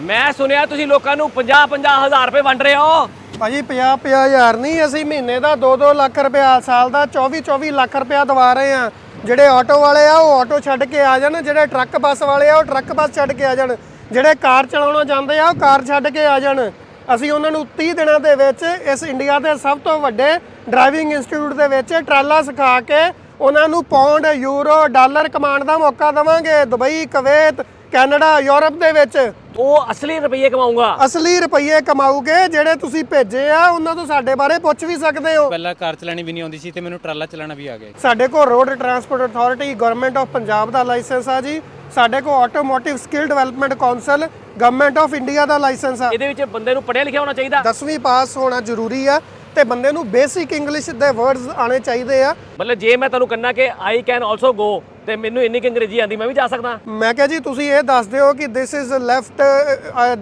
ਮੈਂ ਸੁਣਿਆ ਤੁਸੀਂ ਲੋਕਾਂ ਨੂੰ 50 50 ਹਜ਼ਾਰ ਰੁਪਏ ਵੰਡ ਰਹੇ ਹੋ। ਭਾਜੀ 50 50 ਹਜ਼ਾਰ ਨਹੀਂ, ਅਸੀਂ ਮਹੀਨੇ ਦਾ 2-2 ਲੱਖ ਰੁਪਇਆ ਸਾਲ ਦਾ 24-24 ਲੱਖ ਰੁਪਇਆ ਦਵਾ ਰਹੇ ਆ ਜਿਹੜੇ ਆਟੋ ਵਾਲੇ ਆ, ਉਹ ਆਟੋ ਛੱਡ ਕੇ ਆ ਜਾਣ, ਜਿਹੜੇ ਟਰੱਕ ਬੱਸ ਵਾਲੇ ਆ, ਉਹ ਟਰੱਕ ਬੱਸ ਛੱਡ ਕੇ ਆ ਜਾਣ। ਜਿਹੜੇ ਕਾਰ ਚਲਾਉਣਾ ਚਾਹੁੰਦੇ ਆ, ਉਹ ਕਾਰ ਛੱਡ ਕੇ ਆ ਜਾਣ। ਅਸੀਂ ਉਹਨਾਂ ਨੂੰ 30 ਦਿਨਾਂ ਦੇ ਵਿੱਚ ਇਸ ਇੰਡੀਆ ਦੇ ਸਭ ਤੋਂ ਵੱਡੇ ਡਰਾਈਵਿੰਗ ਇੰਸਟੀਚਿਊਟ ਦੇ ਵਿੱਚ ਟਰਾਲਾ ਸਿਖਾ ਕੇ ਉਹਨਾਂ ਨੂੰ ਪੌਂਡ, ਯੂਰੋ, ਡਾਲਰ ਕਮਾਉਣ ਦਾ ਮੌਕਾ ਦੇਵਾਂਗੇ। ਦੁਬਈ, ਕਵੇਤ, ਕੈਨੇਡਾ, ਯੂਰਪ ਦੇ ਵਿੱਚ। ਉਹ ਅਸਲੀ ਰੁਪਏ ਕਮਾਊਂਗਾ। ਅਸਲੀ ਰੁਪਈਏ ਕਮਾਉਗੇ ਜਿਹੜੇ ਤੁਸੀਂ ਭੇਜੇ ਆ ਉਹਨਾਂ ਤੋਂ ਸਾਡੇ ਬਾਰੇ ਪੁੱਛ ਵੀ ਸਕਦੇ ਹੋ। ਪਹਿਲਾਂ ਕਾਰ ਚਲਾਣੀ ਵੀ ਨਹੀਂ ਆਉਂਦੀ ਸੀ ਤੇ ਮੈਨੂੰ ਟਰਾਲਾ ਚਲਾਉਣਾ ਵੀ ਆ ਗਿਆ ਸਾਡੇ ਕੋਲ road transport authority government of Punjab the licence ਆ ਜੀ। ਸਾਡੇ ਕੋਲ automotive skill development council government of India the licence ਆ। ਇਹਦੇ ਵਿੱਚ ਬੰਦੇ ਨੂੰ ਪੜ੍ਹਿਆ ਲਿਖਿਆ ਹੋਣਾ ਚਾਹੀਦਾ। 10ਵੀਂ ਪਾਸ ਹੋਣਾ ਜ਼ਰੂਰੀ ਆ ਤੇ ਬੰਦੇ ਨੂੰ ਬੇਸਿਕ ਇੰਗਲਿਸ਼ ਦੇ ਵਰਡਸ ਆਣੇ ਚਾਹੀਦੇ ਆ। ਮਤਲਬ ਜੇ ਮੈਂ ਤੁਹਾਨੂੰ ਕੰਨਾ ਕਿ ਆਈ ਕੈਨ ਆਲਸੋ ਗੋ ਤੇ ਮੈਨੂੰ ਇੰਨੀ ਕਿ ਅੰਗਰੇਜ਼ੀ ਆਂਦੀ ਮੈਂ ਵੀ ਜਾ ਸਕਦਾ। ਮੈਂ ਕਿਹਾ ਜੀ, ਤੁਸੀਂ ਇਹ ਦੱਸ ਦਿਓ ਕਿ this is left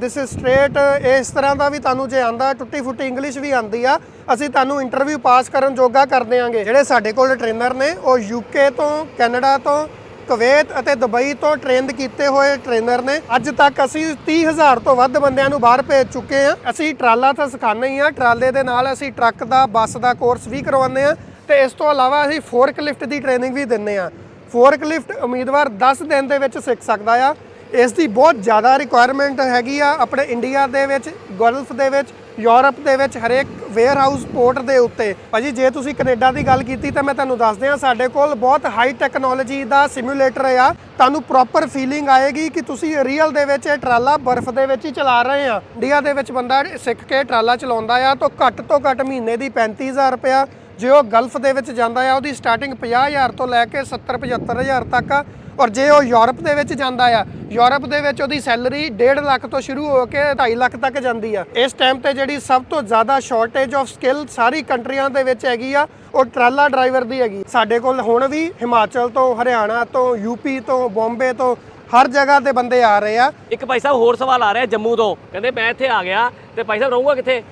this is straight ਇਸ ਤਰ੍ਹਾਂ ਦਾ ਵੀ ਤੁਹਾਨੂੰ ਜੇ ਆਂਦਾ ਟੁੱਟੀ ਫੁੱਟੀ ਇੰਗਲਿਸ਼ ਵੀ ਆਂਦੀ ਆ, ਅਸੀਂ ਤੁਹਾਨੂੰ ਇੰਟਰਵਿਊ ਪਾਸ ਕਰਨ ਜੋਗਾ ਕਰ ਦਿਆਂਗੇ। ਜਿਹੜੇ ਸਾਡੇ ਕੋਲ ਟ੍ਰੇਨਰ ਨੇ, ਉਹ ਯੂਕੇ ਤੋਂ ਕੈਨੇਡਾ ਤੋਂ ਕੁਵੈਤ ਅਤੇ ਦੁਬਈ ਤੋਂ ਟ੍ਰੇਨਡ ਕੀਤੇ ਹੋਏ ਟ੍ਰੇਨਰ ਨੇ। ਅੱਜ ਤੱਕ ਅਸੀਂ 30000 ਤੋਂ ਵੱਧ ਬੰਦਿਆਂ ਨੂੰ ਬਾਹਰ ਭੇਜ ਚੁੱਕੇ ਹਾਂ। ਅਸੀਂ ਟਰਾਲਾ ਤਾਂ ਸਿਖਾਉਂਦੇ ਹੀ ਆ ਟਰਾਲੇ ਦੇ ਨਾਲ ਅਸੀਂ ਟਰੱਕ ਦਾ, ਬੱਸ ਦਾ ਕੋਰਸ ਵੀ ਕਰਵਾਉਂਦੇ ਆ ਤੇ ਇਸ ਤੋਂ ਇਲਾਵਾ ਅਸੀਂ ਫੋਰਕਲਿਫਟ ਦੀ ਟ੍ਰੇਨਿੰਗ ਵੀ ਦਿੰਦੇ ਆ ਫੋਰਕਲਿਫਟ ਉਮੀਦਵਾਰ 10 ਦਿਨ ਦੇ ਵਿੱਚ ਸਿੱਖ ਸਕਦਾ ਆ। ਇਸ ਦੀ ਬਹੁਤ ਜ਼ਿਆਦਾ ਰਿਕੁਆਇਰਮੈਂਟ ਹੈਗੀ ਆ ਆਪਣੇ ਇੰਡੀਆ ਦੇ ਵਿੱਚ ਗਲਫ ਦੇ ਵਿੱਚ ਯੂਰਪ ਦੇ ਵਿੱਚ, ਹਰੇਕ ਵੇਅਰ ਹਾਊਸ ਪੋਰਟ ਦੇ ਉੱਤੇ। ਭਾਜੀ, ਜੇ ਤੁਸੀਂ ਕੈਨੇਡਾ ਦੀ ਗੱਲ ਕੀਤੀ ਤਾਂ ਮੈਂ ਤੁਹਾਨੂੰ ਦੱਸ ਦਿਆਂ, ਸਾਡੇ ਕੋਲ ਬਹੁਤ ਹਾਈ ਟੈਕਨੋਲੋਜੀ ਦਾ ਸਿਮੂਲੇਟਰ ਆ। ਤੁਹਾਨੂੰ ਪ੍ਰੋਪਰ ਫੀਲਿੰਗ ਆਏਗੀ ਕਿ ਤੁਸੀਂ ਰੀਅਲ ਦੇ ਵਿੱਚ ਇਹ ਟਰਾਲਾ ਬਰਫ਼ ਦੇ ਵਿੱਚ ਹੀ ਚਲਾ ਰਹੇ ਆ। ਇੰਡੀਆ ਦੇ ਵਿੱਚ ਬੰਦਾ ਸਿੱਖ ਕੇ ਟਰਾਲਾ ਚਲਾਉਂਦਾ ਆ, ਤਾਂ ਘੱਟ ਤੋਂ ਘੱਟ ਮਹੀਨੇ ਦੀ 35000 ਰੁਪਇਆ ਜੇ ਉਹ ਗਲਫ ਦੇ ਵਿੱਚ ਜਾਂਦਾ ਆ, ਉਹਦੀ ਸਟਾਰਟਿੰਗ 50000 ਤੋਂ ਲੈ ਕੇ 70 75000 ਤੱਕ ਆ। ਔਰ ਜੇ ਉਹ ਯੂਰਪ ਦੇ ਵਿੱਚ ਜਾਂਦਾ ਆ, ਯੂਰਪ ਦੇ ਵਿੱਚ ਉਹਦੀ ਸੈਲਰੀ 1.5 ਲੱਖ ਤੋਂ ਸ਼ੁਰੂ ਹੋ ਕੇ 2.5 ਲੱਖ ਤੱਕ ਜਾਂਦੀ ਆ। ਇਸ ਟਾਈਮ ਤੇ ਜਿਹੜੀ ਸਭ ਤੋਂ ਜ਼ਿਆਦਾ ਸ਼ਾਰਟੇਜ ਆਫ ਸਕਿੱਲ ਸਾਰੀ ਕੰਟਰੀਆਂ ਦੇ ਵਿੱਚ ਹੈਗੀ ਆ, ਉਹ ਟਰਾਲਾ ਡਰਾਈਵਰ ਦੀ ਹੈਗੀ। ਸਾਡੇ ਕੋਲ ਹੁਣ ਵੀ ਹਿਮਾਚਲ ਤੋਂ, ਹਰਿਆਣਾ ਤੋਂ ਯੂਪੀ ਤੋਂ, ਬੰਬੇ ਤੋਂ ਹਰ ਜਗ੍ਹਾ ਤੇ ਬੰਦੇ ਆ ਰਹੇ ਆ। ਇੱਕ ਭਾਈ ਸਾਹਿਬ ਹੋਰ ਸਵਾਲ ਆ ਰਿਹਾ ਜੰਮੂ ਤੋਂ। ਕਹਿੰਦੇ ਮੈਂ ਇੱਥੇ ਆ ਗਿਆ ਤੇ ਭਾਈ ਸਾਹਿਬ ਰਹੂੰਗਾ ਕਿੱਥੇ?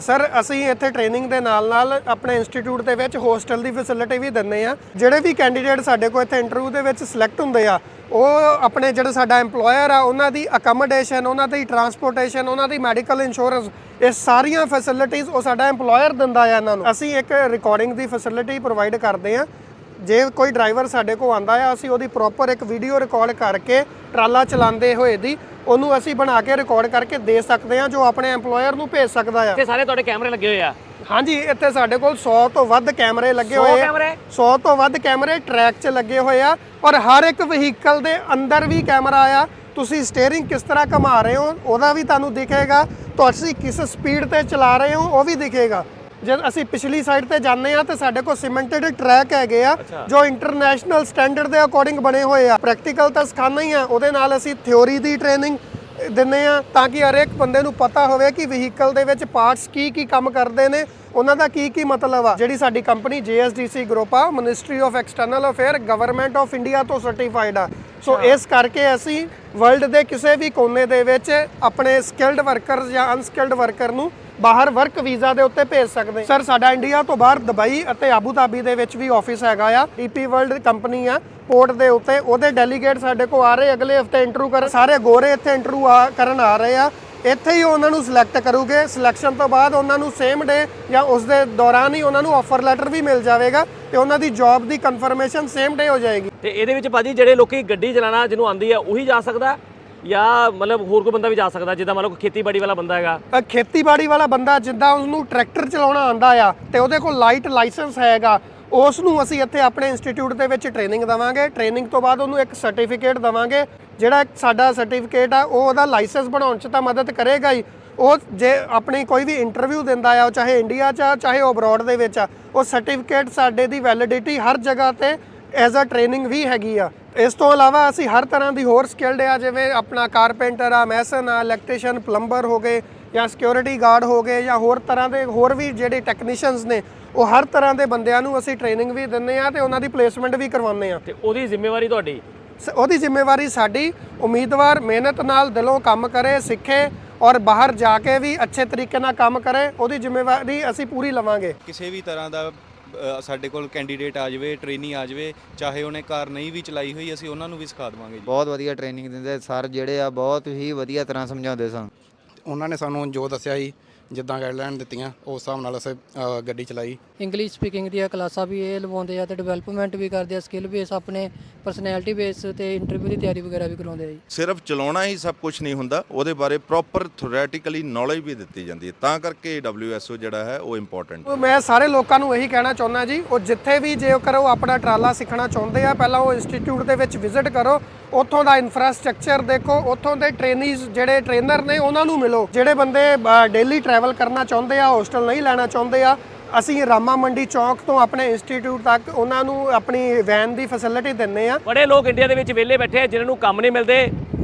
ਸਰ, ਅਸੀਂ ਇੱਥੇ ਟ੍ਰੇਨਿੰਗ ਦੇ ਨਾਲ ਨਾਲ ਆਪਣੇ ਇੰਸਟੀਚਿਊਟ ਦੇ ਵਿੱਚ ਹੋਸਟਲ ਦੀ ਫੈਸਿਲਿਟੀ ਵੀ ਦਿੰਦੇ ਆ ਜਿਹੜੇ ਵੀ ਕੈਂਡੀਡੇਟ ਸਾਡੇ ਕੋਲ ਇੱਥੇ ਇੰਟਰਵਿਊ ਦੇ ਵਿੱਚ ਸਿਲੈਕਟ ਹੁੰਦੇ ਆ, ਉਹ ਆਪਣੇ ਜਿਹੜਾ ਸਾਡਾ EMPLOYER ਆ, ਉਹਨਾਂ ਦੀ ਅਕਮੋਡੇਸ਼ਨ ਉਹਨਾਂ ਦੀ ਟਰਾਂਸਪੋਰਟੇਸ਼ਨ ਉਹਨਾਂ ਦੀ ਮੈਡੀਕਲ ਇੰਸ਼ੋਰੈਂਸ ਇਹ ਸਾਰੀਆਂ ਫੈਸਿਲਿਟੀਆਂ ਉਹ ਸਾਡਾ EMPLOYER ਦਿੰਦਾ ਆ ਇਹਨਾਂ ਨੂੰ। ਅਸੀਂ ਇੱਕ ਰਿਕਾਰਡਿੰਗ ਦੀ ਫੈਸਿਲਿਟੀ ਪ੍ਰੋਵਾਈਡ ਕਰਦੇ ਆ ਜੇ ਕੋਈ ਡਰਾਈਵਰ ਸਾਡੇ ਕੋਲ ਆਂਦਾ ਆ ਅਸੀਂ ਉਹਦੀ ਪ੍ਰੋਪਰ ਇੱਕ ਵੀਡੀਓ ਰਿਕਾਰਡ ਕਰਕੇ ਟਰਾਲਾ ਚਲਾਉਂਦੇ ਹੋਏ ਦੀ ਉਹਨੂੰ ਅਸੀਂ ਬਣਾ ਕੇ ਰਿਕਾਰਡ ਕਰਕੇ ਦੇ ਸਕਦੇ ਆ ਜੋ ਆਪਣੇ EMPLOYER ਨੂੰ ਭੇਜ ਸਕਦਾ ਆ। ਇੱਥੇ ਸਾਰੇ ਤੁਹਾਡੇ ਕੈਮਰੇ ਲੱਗੇ ਹੋਏ ਆ। ਹਾਂਜੀ ਇੱਥੇ ਸਾਡੇ ਕੋਲ 100 ਤੋਂ ਵੱਧ ਕੈਮਰੇ ਲੱਗੇ 100 ਹੋਏ ਆ। ਕੈਮਰੇ? 100 ਤੋਂ ਵੱਧ ਕੈਮਰੇ ਟਰੈਕ 'ਚ ਲੱਗੇ ਹੋਏ ਆ ਔਰ ਹਰ ਇੱਕ ਵਹੀਕਲ ਦੇ ਅੰਦਰ ਵੀ ਕੈਮਰਾ ਆ। ਤੁਸੀਂ ਸਟੀਅਰਿੰਗ ਕਿਸ ਤਰ੍ਹਾਂ ਘੁਮਾ ਰਹੇ ਹੋ ਉਹਦਾ ਵੀ ਤੁਹਾਨੂੰ ਦਿਖੇਗਾ। ਤੁਸੀਂ ਕਿਸ ਸਪੀਡ ਤੇ ਚਲਾ ਰਹੇ ਹੋ ਉਹ ਵੀ ਦਿਖੇਗਾ। ਜਦ ਅਸੀਂ ਪਿਛਲੀ ਸਾਈਡ ਤੇ ਜਾਂਦੇ ਆ ਤੇ ਸਾਡੇ ਕੋਲ ਸੀਮੈਂਟਡ ਟਰੈਕ ਹੈਗੇ ਆ ਜੋ ਇੰਟਰਨੈਸ਼ਨਲ ਸਟੈਂਡਰਡ ਦੇ ਅਕੋਰਡਿੰਗ ਬਣੇ ਹੋਏ ਆ। ਪ੍ਰੈਕਟੀਕਲ ਤਾਂ ਸਿਖਾਉਂਦੇ ਹੀ ਆ ਉਹਦੇ ਨਾਲ ਅਸੀਂ ਥਿਉਰੀ ਦੀ ਟ੍ਰੇਨਿੰਗ ਦਿੰਦੇ ਆ ਤਾਂ ਕਿ ਹਰੇਕ ਬੰਦੇ ਨੂੰ ਪਤਾ ਹੋਵੇ ਕਿ ਵਹੀਕਲ ਦੇ ਵਿੱਚ ਪਾਰਟਸ ਕੀ ਕੀ ਕੰਮ ਕਰਦੇ ਨੇ ਉਹਨਾਂ ਦਾ ਕੀ ਕੀ ਮਤਲਬ ਆ। ਜਿਹੜੀ ਸਾਡੀ ਕੰਪਨੀ JSDC ਗਰੁੱਪ ਆ ministry of external affair government of India ਤੋਂ ਸਰਟੀਫਾਈਡ ਆ। ਸੋ ਇਸ ਕਰਕੇ ਅਸੀਂ ਵਰਲਡ ਦੇ ਕਿਸੇ ਵੀ ਕੋਨੇ ਦੇ ਵਿੱਚ ਆਪਣੇ ਸਕਿਲਡ ਵਰਕਰਸ ਜਾਂ ਅਨਸਕਿਲਡ ਵਰਕਰ ਨੂੰ ਬਾਹਰ ਵਰਕ ਵੀਜ਼ਾ ਦੇ ਉੱਤੇ ਭੇਜ ਸਕਦੇ। ਸਰ ਸਾਡਾ ਇੰਡੀਆ ਤੋਂ ਬਾਹਰ ਦੁਬਈ ਅਤੇ ਆਬੂ ਧਾਬੀ ਦੇ ਵਿੱਚ ਵੀ ਆਫਿਸ ਹੈਗਾ ਆ। ਈਪੀ ਵਰਲਡ ਕੰਪਨੀ ਆ ਪੋਰਟ ਦੇ ਉੱਤੇ। ਉਹਦੇ ਡੈਲੀਗੇਟ ਸਾਡੇ ਕੋਲ ਆ ਰਹੇ ਅਗਲੇ ਹਫ਼ਤੇ ਇੰਟਰਵਿਊ ਕਰ ਸਾਰੇ ਗੋਰੇ ਇੱਥੇ ਇੰਟਰਵਿਊ ਆ ਕਰਨ ਆ ਰਹੇ ਆ। ਇੱਥੇ ਹੀ ਉਹਨਾਂ ਨੂੰ ਸਿਲੈਕਟ ਕਰੂਗੇ। ਸਿਲੈਕਸ਼ਨ ਤੋਂ ਬਾਅਦ ਉਹਨਾਂ ਨੂੰ ਸੇਮ ਡੇ ਜਾਂ ਉਸ ਦੇ ਦੌਰਾਨ ਹੀ ਉਹਨਾਂ ਨੂੰ ਆਫਰ ਲੈਟਰ ਵੀ ਮਿਲ ਜਾਵੇਗਾ ਤੇ ਉਹਨਾਂ ਦੀ ਜੌਬ ਦੀ ਕਨਫਰਮੇਸ਼ਨ ਸੇਮ ਡੇ ਹੋ ਜਾਏਗੀ। ਤੇ ਇਹਦੇ ਵਿੱਚ ਭਾਜੀ ਜਿਹੜੇ ਲੋਕੀ ਗੱਡੀ ਚਲਾਣਾ ਜਿਹਨੂੰ ਆਂਦੀ ਆ ਉਹੀ ਜਾ ਸਕਦਾ? ਜਾਂ ਮਤਲਬ ਹੋਰ ਕੋਈ ਬੰਦਾ ਵੀ ਜਾ ਸਕਦਾ ਜਿੱਦਾਂ ਮਤਲਬ ਖੇਤੀਬਾੜੀ ਵਾਲਾ ਬੰਦਾ ਹੈਗਾ। ਅ, ਖੇਤੀਬਾੜੀ ਵਾਲਾ ਬੰਦਾ ਜਿੱਦਾਂ ਉਹਨੂੰ ਟਰੈਕਟਰ ਚਲਾਉਣਾ ਆਂਦਾ ਆ ਤੇ ਉਹਦੇ ਕੋਲ ਲਾਈਟ ਲਾਇਸੈਂਸ ਹੈਗਾ ਉਸ ਨੂੰ ਅਸੀਂ ਇੱਥੇ ਆਪਣੇ ਇੰਸਟੀਚਿਊਟ ਦੇ ਵਿੱਚ ਟ੍ਰੇਨਿੰਗ ਦਵਾਂਗੇ। ਟ੍ਰੇਨਿੰਗ ਤੋਂ ਬਾਅਦ ਉਹਨੂੰ ਇੱਕ ਸਰਟੀਫਿਕੇਟ ਦਵਾਂਗੇ ਜਿਹੜਾ ਇੱਕ ਸਾਡਾ ਸਰਟੀਫਿਕੇਟ ਆ ਉਹ ਉਹਦਾ ਲਾਇਸੈਂਸ ਬਣਾਉਣ 'ਚ ਤਾਂ ਮਦਦ ਕਰੇਗਾ ਹੀ। ਉਹ ਜੇ ਆਪਣੀ ਕੋਈ ਵੀ ਇੰਟਰਵਿਊ ਦਿੰਦਾ ਆ ਉਹ ਚਾਹੇ ਇੰਡੀਆ 'ਚ ਆ ਚਾਹੇ ਉਹ ਅਬਰੋਡ ਦੇ ਵਿੱਚ ਆ ਉਹ ਸਰਟੀਫਿਕੇਟ ਸਾਡੇ ਦੀ ਵੈਲਿਡਿਟੀ ਹਰ ਜਗ੍ਹਾ ਤੇ ਐਜ਼ ਅ ਟ੍ਰੇਨਿੰਗ ਵੀ ਹੈਗੀ ਆ। ਇਸ ਤੋਂ ਇਲਾਵਾ ਅਸੀਂ ਹਰ ਤਰ੍ਹਾਂ ਦੀ ਹੋਰ ਸਕਿਲਡ ਆ ਜਿਵੇਂ ਆਪਣਾ ਕਾਰਪੈਂਟਰ ਆ ਮੈਸਨ ਆ ਇਲੈਕਟ੍ਰੀਸ਼ੀਅਨ ਪਲੰਬਰ ਹੋ ਗਏ ਜਾਂ ਸਿਕਿਉਰਿਟੀ ਗਾਰਡ ਹੋ ਗਏ ਜਾਂ ਹੋਰ ਤਰ੍ਹਾਂ ਦੇ ਹੋਰ ਵੀ ਜਿਹੜੇ ਟੈਕਨੀਸ਼ੀਅਨਸ ਨੇ ਉਹ ਹਰ ਤਰ੍ਹਾਂ ਦੇ ਬੰਦਿਆਂ ਨੂੰ ਅਸੀਂ ਟ੍ਰੇਨਿੰਗ ਵੀ ਦਿੰਦੇ ਆ ਤੇ ਉਹਨਾਂ ਦੀ ਪਲੇਸਮੈਂਟ ਵੀ ਕਰਵਾਉਂਦੇ ਆ। ਤੇ ਉਹਦੀ ਜ਼ਿੰਮੇਵਾਰੀ ਤੁਹਾਡੀ? ਸ- ਉਹਦੀ ਜ਼ਿੰਮੇਵਾਰੀ ਸਾਡੀ ਉਮੀਦਵਾਰ ਮਿਹਨਤ ਨਾਲ ਦਿਲੋਂ ਕੰਮ ਕਰੇ ਸਿੱਖੇ ਔਰ ਬਾਹਰ ਜਾ ਕੇ ਵੀ ਅੱਛੇ ਤਰੀਕੇ ਨਾਲ ਕੰਮ ਕਰੇ ਉਹਦੀ ਜ਼ਿੰਮੇਵਾਰੀ ਅਸੀਂ ਪੂਰੀ ਲਵਾਂਗੇ। ਕਿਸੇ ਵੀ ਤਰ੍ਹਾਂ ਦਾ ਅ, ਸਾਡੇ ਕੋਲ ਕੈਂਡੀਡੇਟ ਆ ਜਾਵੇ ਟ੍ਰੇਨੀ ਆ ਜਾਵੇ ਚਾਹੇ ਉਹਨੇ ਕਾਰ ਨਹੀਂ ਵੀ ਚਲਾਈ ਹੋਈ ਅਸੀਂ ਉਹਨਾਂ ਨੂੰ ਵੀ ਸਿਖਾ ਦੇਵਾਂਗੇ ਜੀ। ਬਹੁਤ ਵਧੀਆ ਟ੍ਰੇਨਿੰਗ ਦਿੰਦੇ ਸਰ ਜਿਹੜੇ ਆ ਬਹੁਤ ਹੀ ਵਧੀਆ ਤਰ੍ਹਾਂ ਸਮਝਾਉਂਦੇ ਸਨ। ਉਹਨਾਂ ਨੇ ਸਾਨੂੰ ਜੋ ਦੱਸਿਆ ਸੀ ਜਿੱਦਾਂ ਗਾਈਡਲਾਈਨ ਦਿੱਤੀਆਂ ਉਸ ਹਿਸਾਬ ਨਾਲ ਅਸੀਂ ਅ, ਗੱਡੀ ਚਲਾਈ। ਇੰਗਲਿਸ਼ ਸਪੀਕਿੰਗ ਦੀਆਂ ਕਲਾਸਾਂ ਵੀ ਇਹ ਲਵਾਉਂਦੇ ਆ ਤੇ ਡਿਵੈਲਪਮੈਂਟ ਵੀ ਕਰਦੇ ਆ ਸਕਿੱਲ ਬੇਸ ਆਪਣੇ ਪਰਸਨੈਲਿਟੀ ਬੇਸ ਤੇ ਇੰਟਰਵਿਊ ਦੀ ਤਿਆਰੀ ਵਗੈਰਾ ਵੀ ਕਰਾਉਂਦੇ ਆ ਜੀ। ਸਿਰਫ ਚਲਾਉਣਾ ਹੀ ਸਭ ਕੁਝ ਨਹੀਂ ਹੁੰਦਾ ਉਹਦੇ ਬਾਰੇ ਪ੍ਰੋਪਰ ਥਿਓਰੈਟੀਕਲੀ ਨੌਲੇਜ ਵੀ ਦਿੱਤੀ ਜਾਂਦੀ ਹੈ। ਤਾਂ ਕਰਕੇ WSO ਜਿਹੜਾ ਹੈ ਉਹ ਇੰਪੋਰਟੈਂਟ ਮੈਂ ਸਾਰੇ ਲੋਕਾਂ ਨੂੰ ਇਹੀ ਕਹਿਣਾ ਚਾਹੁੰਦਾ ਜੀ ਉਹ ਜਿੱਥੇ ਵੀ ਜੇਕਰ ਉਹ ਆਪਣਾ ਟਰਾਲਾ ਸਿੱਖਣਾ ਚਾਹੁੰਦੇ ਆ ਪਹਿਲਾਂ ਉਹ ਇੰਸਟੀਚਿਊਟ ਦੇ ਵਿੱਚ ਵਿਜ਼ਿਟ ਕਰੋ ਉੱਥੋਂ ਦਾ ਇਨਫਰਾਸਟ੍ਰਕਚਰ ਦੇਖੋ ਉੱਥੋਂ ਦੇ ਟ੍ਰੇਨੀਜ਼ ਜਿਹੜੇ ਟ੍ਰੇਨਰ ਨੇ ਉਹਨਾਂ ਨੂੰ ਮਿਲੋ ਜਿਹੜੇ ਬੰਦੇ ਡੇਲੀ ਟਰੈਵਲ ਕਰਨਾ ਚਾਹੁੰਦੇ ਆ ਹੋਸਟਲ ਨਹੀਂ ਲੈਣਾ ਚਾਹੁੰਦੇ ਆ, ਅਸੀਂ ਰਾਮਾ ਮੰਡੀ ਚੌਕ ਤੋਂ ਆਪਣੇ ਇੰਸਟੀਚਿਊਟ ਤੱਕ ਉਹਨਾਂ ਨੂੰ ਆਪਣੀ ਵੈਨ ਦੀ ਫੈਸਿਲਿਟੀ ਦਿੰਨੇ ਆ। ਬੜੇ ਲੋਕ ਇੰਡੀਆ ਦੇ ਵਿੱਚ ਵਿਹਲੇ ਬੈਠੇ ਆ, ਜਿਨ੍ਹਾਂ ਨੂੰ ਕੰਮ ਨਹੀਂ ਮਿਲਦੇ।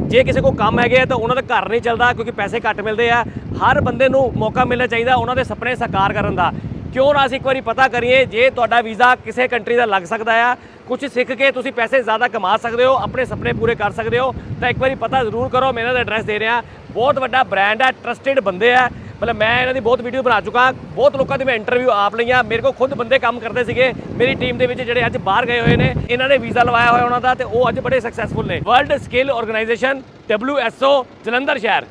ਜੇ ਕਿਸੇ ਕੋਲ ਕੰਮ ਹੈਗੇ ਆ ਤਾਂ ਉਹਨਾਂ ਦਾ ਘਰ ਨਹੀਂ ਚੱਲਦਾ, ਕਿਉਂਕਿ ਪੈਸੇ ਘੱਟ ਮਿਲਦੇ ਆ। ਹਰ ਬੰਦੇ ਨੂੰ ਮੌਕਾ ਮਿਲਣਾ ਚਾਹੀਦਾ ਉਹਨਾਂ ਦੇ ਸੁਪਨੇ ਸਾਕਾਰ ਕਰਨ ਦਾ। ਕਿਉਂ ਨਾ ਅਸੀਂ ਇੱਕ ਵਾਰੀ ਪਤਾ ਕਰੀਏ, ਜੇ ਤੁਹਾਡਾ ਵੀਜ਼ਾ ਕਿਸੇ ਕੰਟਰੀ ਦਾ ਲੱਗ ਸਕਦਾ ਆ ਕੁਝ ਸਿੱਖ ਕੇ ਤੁਸੀਂ ਪੈਸੇ ਜ਼ਿਆਦਾ ਕਮਾ ਸਕਦੇ ਹੋ, ਆਪਣੇ ਸੁਪਨੇ ਪੂਰੇ ਕਰ ਸਕਦੇ ਹੋ, ਤਾਂ ਇੱਕ ਵਾਰੀ ਪਤਾ ਜ਼ਰੂਰ ਕਰੋ, ਮੈਂ ਇਹਨਾਂ ਦਾ ਐਡਰੈਸ ਦੇ ਰਿਹਾ। ਬਹੁਤ ਵੱਡਾ ਬ੍ਰਾਂਡ ਹੈ ਟਰਸਟਡ ਬੰਦੇ ਆ। ਮਤਲਬ ਮੈਂ ਇਹਨਾਂ ਦੀ ਬਹੁਤ ਵੀਡੀਓ ਬਣਾ ਚੁੱਕਾ। ਬਹੁਤ ਲੋਕਾਂ ਦੀ ਮੈਂ ਇੰਟਰਵਿਊ ਆਪ ਲਈਆਂ। ਮੇਰੇ ਕੋਲ ਖੁਦ ਬੰਦੇ ਕੰਮ ਕਰਦੇ ਸੀਗੇ। ਮੇਰੀ ਟੀਮ ਦੇ ਵਿੱਚ ਜਿਹੜੇ ਅੱਜ ਬਾਹਰ ਗਏ ਹੋਏ ਨੇ, ਇਹਨਾਂ ਨੇ ਵੀਜ਼ਾ ਲਵਾਇਆ ਹੋਇਆ ਉਹਨਾਂ ਦਾ ਤੇ ਉਹ ਅੱਜ ਬੜੇ ਸਕਸੈਸਫੁਲ ਨੇ। World skill organisation WSO Jalandhar ਸ਼ਹਿਰ।